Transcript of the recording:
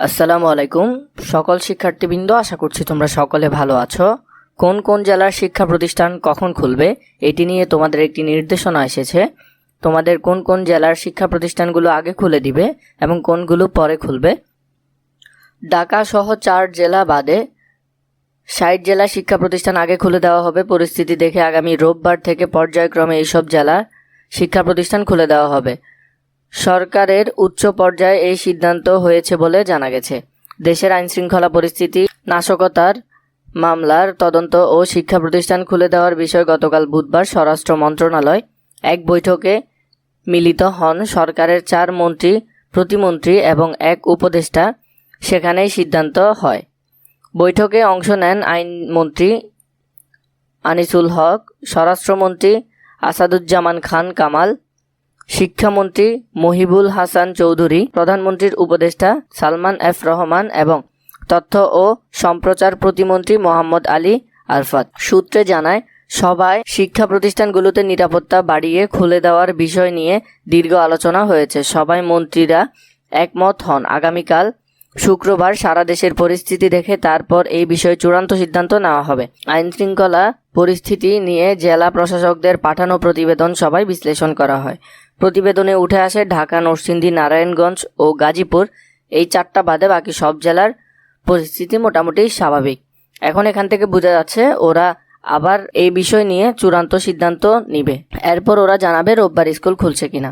আসসালামু আলাইকুম। সকল শিক্ষার্থীবৃন্দ, আশা করছি তোমরা সকলে ভালো আছো। কোন কোন জেলার শিক্ষা প্রতিষ্ঠান কখন খুলবে, এটি নিয়ে তোমাদের একটি নির্দেশনা এসেছে। তোমাদের কোন কোন জেলার শিক্ষা প্রতিষ্ঠানগুলো আগে খুলে দিবে এবং কোনগুলো পরে খুলবে? ঢাকা সহ চার জেলা বাদে ষাট জেলা শিক্ষা প্রতিষ্ঠান আগে খুলে দেওয়া হবে। পরিস্থিতি দেখে আগামী রোববার থেকে পর্যায়ক্রমে এইসব জেলার শিক্ষা প্রতিষ্ঠান খুলে দেওয়া হবে। সরকারের উচ্চ পর্যায়ে এই সিদ্ধান্ত হয়েছে বলে জানা গেছে। দেশের আইনশৃঙ্খলা পরিস্থিতি, নাশকতার মামলার তদন্ত ও শিক্ষা প্রতিষ্ঠান খুলে দেওয়ার বিষয়ে গতকাল বুধবার স্বরাষ্ট্র মন্ত্রণালয় এক বৈঠকে মিলিত হন সরকারের চার মন্ত্রী, প্রতিমন্ত্রী এবং এক উপদেষ্টা। সেখানেই সিদ্ধান্ত হয়। বৈঠকে অংশ নেন আইনমন্ত্রী আনিসুল হক, স্বরাষ্ট্রমন্ত্রী আসাদুজ্জামান খান কামাল শিক্ষামন্ত্রী মহিবুল হাসান চৌধুরী, প্রধানমন্ত্রীর উপদেষ্টা সালমান এফ রহমান এবং তথ্য ও সম্প্রচার প্রতিমন্ত্রী মোহাম্মদ আলী আরফাত। সূত্রে জানায়, সভায় শিক্ষা প্রতিষ্ঠানগুলোতে নিরাপত্তা বাড়িয়ে খুলে দেওয়ার বিষয় নিয়ে দীর্ঘ আলোচনা হয়েছে। সবাই মন্ত্রীরা একমত হন। আগামীকাল শুক্রবার সারা দেশের পরিস্থিতি দেখে তারপর এই বিষয়ে চূড়ান্ত সিদ্ধান্ত নেওয়া হবে। আইন শৃঙ্খলা পরিস্থিতি নিয়ে জেলা প্রশাসকদের পাঠানো প্রতিবেদন সবাই বিশ্লেষণ করা হয়। প্রতিবেদনে উঠে আসে ঢাকা, নরসিংদী, নারায়ণগঞ্জ ও গাজীপুর। এই চারটা বাদে বাকি সব জেলার পরিস্থিতি মোটামুটি স্বাভাবিক। এখন এখান থেকে বোঝা যাচ্ছে, ওরা আবার এই বিষয় নিয়ে চূড়ান্ত সিদ্ধান্ত নিবে। এরপর ওরা জানাবে রোববার স্কুল খুলছে কিনা।